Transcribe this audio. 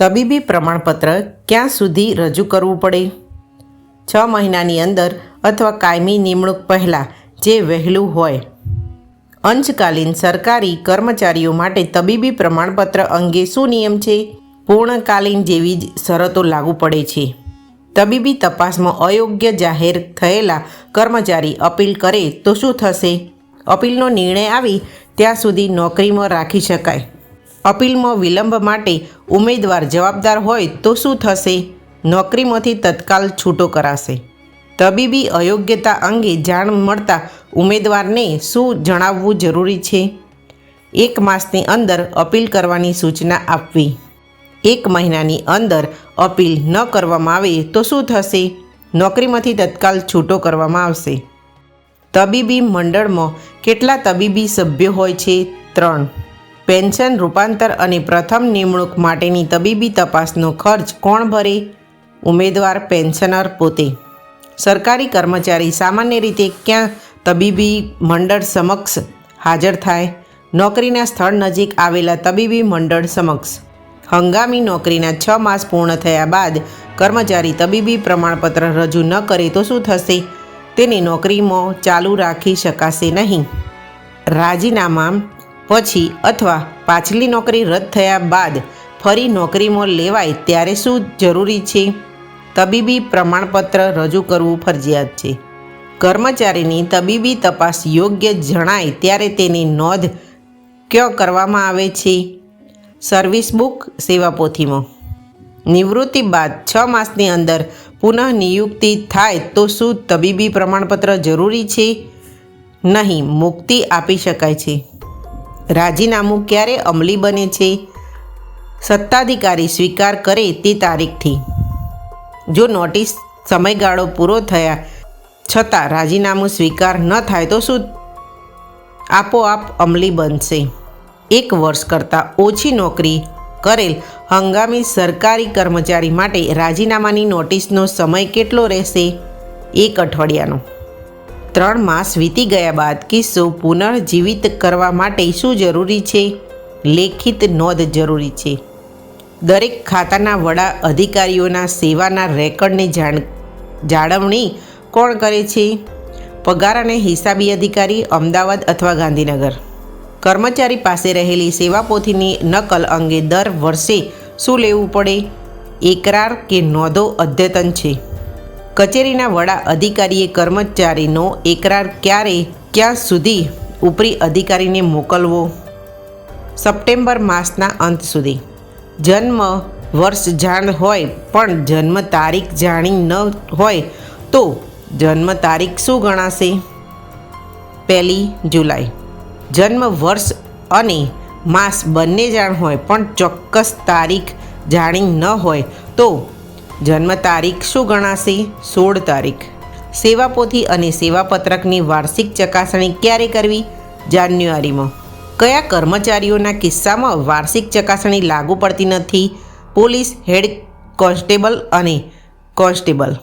તબીબી પ્રમાણપત્ર ક્યાં સુધી રજૂ કરવું પડે? છ મહિનાની અંદર અથવા કાયમી નિમણૂક પહેલાં જે વહેલું હોય. અંશકાલીન સરકારી કર્મચારીઓ માટે તબીબી પ્રમાણપત્ર અંગે શું નિયમ છે? પૂર્ણકાલીન જેવી જ શરતો લાગુ પડે છે. તબીબી તપાસમાં અયોગ્ય જાહેર થયેલા કર્મચારી અપીલ કરે તો શું થશે? અપીલનો નિર્ણય આવી ત્યાં સુધી નોકરીમાં રાખી શકાય. અપીલમાં વિલંબ માટે ઉમેદવાર જવાબદાર હોય તો શું થશે? નોકરીમાંથી તત્કાલ છૂટો કરાશે. તબીબી અયોગ્યતા અંગે જાણ મળતા ઉમેદવારને શું જણાવવું જરૂરી છે? એક માસની અંદર અપીલ કરવાની સૂચના આપવી. એક મહિનાની અંદર અપીલ ન કરવામાં આવે તો શું થશે? નોકરીમાંથી તત્કાલ છૂટો કરવામાં આવશે. તબીબી મંડળમાં કેટલા તબીબી સભ્યો હોય છે? ત્રણ. પેન્શન, રૂપાંતર અને પ્રથમ નિમણૂક માટેની તબીબી તપાસનો ખર્ચ કોણ ભરે? ઉમેદવાર, પેન્શનર પોતે. સરકારી કર્મચારી સામાન્ય રીતે ક્યાં તબીબી મંડળ સમક્ષ હાજર થાય? નોકરીના સ્થળ નજીક આવેલા તબીબી મંડળ સમક્ષ. હંગામી નોકરીના છ માસ પૂર્ણ થયા બાદ કર્મચારી તબીબી પ્રમાણપત્ર રજૂ ન કરે તો શું થશે? તેને નોકરીમાં ચાલુ રાખી શકાશે નહીં. રાજીનામા પછી અથવા પાછલી નોકરી રદ થયા બાદ ફરી નોકરીમાં લેવાય ત્યારે શું જરૂરી છે? તબીબી પ્રમાણપત્ર રજૂ કરવું ફરજિયાત છે. કર્મચારીની તબીબી તપાસ યોગ્ય જણાય ત્યારે તેની નોંધ ક્યાં કરવામાં આવે છે? સર્વિસ બુક સેવા પોથીમાં. નિવૃત્તિ બાદ છ માસની અંદર પુનઃ નિયુક્તિ થાય તો શું તબીબી પ્રમાણપત્ર જરૂરી છે? નહીં, મુક્તિ આપી શકાય છે. રાજીનામું ક્યારે અમલી બને છે? સત્તાધિકારી સ્વીકાર કરે તે તારીખથી. જો નોટિસ સમયગાળો પૂરો થયા છતાં રાજીનામું સ્વીકાર ન થાય તો શું આપોઆપ અમલી બનશે? એક વર્ષ કરતાં ઓછી નોકરી કરેલ હંગામી સરકારી કર્મચારી માટે રાજીનામાની નોટિસનો સમય કેટલો રહેશે? એક અઠવાડિયાનો. ત્રણ માસ વીતી ગયા બાદ કિસ્સો પુનર્જીવિત કરવા માટે શું જરૂરી છે? લેખિત નોંધ જરૂરી છે. દરેક ખાતાના વડા અધિકારીઓના સેવાના રેકોર્ડની જાણ, જાળવણી કોણ કરે છે? પગાર અને હિસાબી અધિકારી અમદાવાદ અથવા ગાંધીનગર. કર્મચારી પાસે રહેલી સેવા પોથીની નકલ અંગે દર વર્ષે શું લેવું પડે? એકરાર કે નોંધો અદ્યતન છે? કચેરીના વડા અધિકારીએ કર્મચારીનો એકરાર ક્યારે, ક્યાં સુધી ઉપરી અધિકારીને મોકલવો? સપ્ટેમ્બર માસના અંત સુધી. જન્મ વર્ષ જાણ હોય, પણ જન્મ તારીખ જાણી ન હોય, તો જન્મ તારીખ શું ગણાશે? પહેલી જુલાઈ. જન્મ વર્ષ અને માસ બંને જાણ હોય, પણ ચોક્કસ તારીખ જાણી ન હોય, તો જન્મ તારીખ શું ગણાશે? સોળ તારીખ. સેવાપોથી અને સેવાપત્રકની વાર્ષિક ચકાસણી ક્યારે કરવી? જાન્યુઆરીમાં. કયા કર્મચારીઓના કિસ્સામાં વાર્ષિક ચકાસણી લાગુ પડતી નથી? પોલીસ હેડ કોન્સ્ટેબલ અને કોન્સ્ટેબલ.